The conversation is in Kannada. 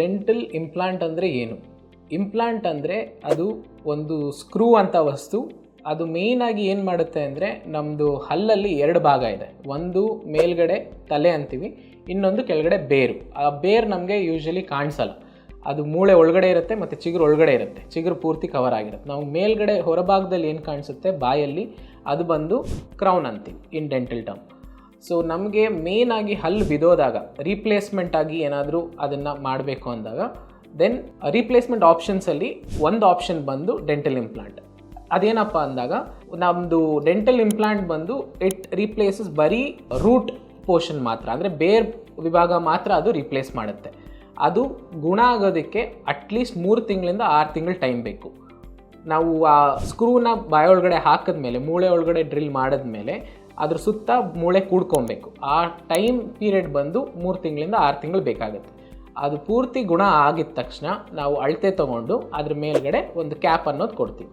ಡೆಂಟಲ್ ಇಂಪ್ಲಾಂಟ್ ಅಂದರೆ ಏನು? ಇಂಪ್ಲಾಂಟ್ ಅಂದರೆ ಅದು ಒಂದು ಸ್ಕ್ರೂ ಅಂತ ವಸ್ತು. ಅದು ಮೇಯ್ನಾಗಿ ಏನು ಮಾಡುತ್ತೆ ಅಂದರೆ ನಮ್ಮದು ಹಲ್ಲಲ್ಲಿ ಎರಡು ಭಾಗ ಇದೆ. ಒಂದು ಮೇಲ್ಗಡೆ ತಲೆ ಅಂತೀವಿ, ಇನ್ನೊಂದು ಕೆಳಗಡೆ ಬೇರು. ಆ ಬೇರು ನಮಗೆ ಯೂಶ್ವಲಿ ಕಾಣಿಸಲ್ಲ. ಅದು ಮೂಳೆ ಒಳಗಡೆ ಇರುತ್ತೆ ಮತ್ತು ಚಿಗುರು ಒಳಗಡೆ ಇರುತ್ತೆ. ಚಿಗುರು ಪೂರ್ತಿ ಕವರ್ ಆಗಿರುತ್ತೆ. ನಾವು ಮೇಲ್ಗಡೆ ಹೊರಭಾಗದಲ್ಲಿ ಏನು ಕಾಣಿಸುತ್ತೆ? ಬಾಯಲ್ಲಿ. ಅದು ಬಂದು ಕ್ರೌನ್ ಅಂತೀವಿ ಇನ್ ಡೆಂಟಲ್ ಟರ್ಮ್ ಸೊ ನಮಗೆ ಮೇನ್ ಆಗಿ ಹಲ್ಲು ಬಿದೋದಾಗ ರೀಪ್ಲೇಸ್ಮೆಂಟ್ ಆಗಿ ಏನಾದರೂ ಅದನ್ನು ಮಾಡಬೇಕು ಅಂದಾಗ ದೆನ್ ರೀಪ್ಲೇಸ್ಮೆಂಟ್ ಆಪ್ಷನ್ಸಲ್ಲಿ ಒಂದು ಆಪ್ಷನ್ ಬಂದು ಡೆಂಟಲ್ ಇಂಪ್ಲಾಂಟ್ ಅದೇನಪ್ಪ ಅಂದಾಗ ನಮ್ಮದು ಡೆಂಟಲ್ ಇಂಪ್ಲಾಂಟ್ ಬಂದು ಇಟ್ ರೀಪ್ಲೇಸಸ್ ಬರೀ ರೂಟ್ ಪೋರ್ಷನ್ ಮಾತ್ರ, ಅಂದರೆ ಬೇರ್ ವಿಭಾಗ ಮಾತ್ರ ಅದು ರೀಪ್ಲೇಸ್ ಮಾಡುತ್ತೆ. ಅದು ಗುಣ ಆಗೋದಕ್ಕೆ ಅಟ್ಲೀಸ್ಟ್ ಮೂರು ತಿಂಗಳಿಂದ ಆರು ತಿಂಗಳು ಟೈಮ್ ಬೇಕು. ನಾವು ಆ ಸ್ಕ್ರೂನ ಬಾಯೊಳಗಡೆ ಹಾಕಿದ್ಮೇಲೆ, ಮೂಳೆ ಒಳಗಡೆ ಡ್ರಿಲ್ ಮಾಡಿದ್ಮೇಲೆ ಅದ್ರ ಸುತ್ತ ಮೂಳೆ ಕೂಡ್ಕೊಬೇಕು. ಆ ಟೈಮ್ ಪೀರಿಯಡ್ ಬಂದು ಮೂರು ತಿಂಗಳಿಂದ ಆರು ತಿಂಗಳು ಬೇಕಾಗುತ್ತೆ. ಅದು ಪೂರ್ತಿ ಗುಣ ಆಗಿದ ತಕ್ಷಣ ನಾವು ಅಳತೆ ತಗೊಂಡು ಅದ್ರ ಮೇಲ್ಗಡೆ ಒಂದು ಕ್ಯಾಪ್ ಅನ್ನೋದು ಕೊಡ್ತೀವಿ.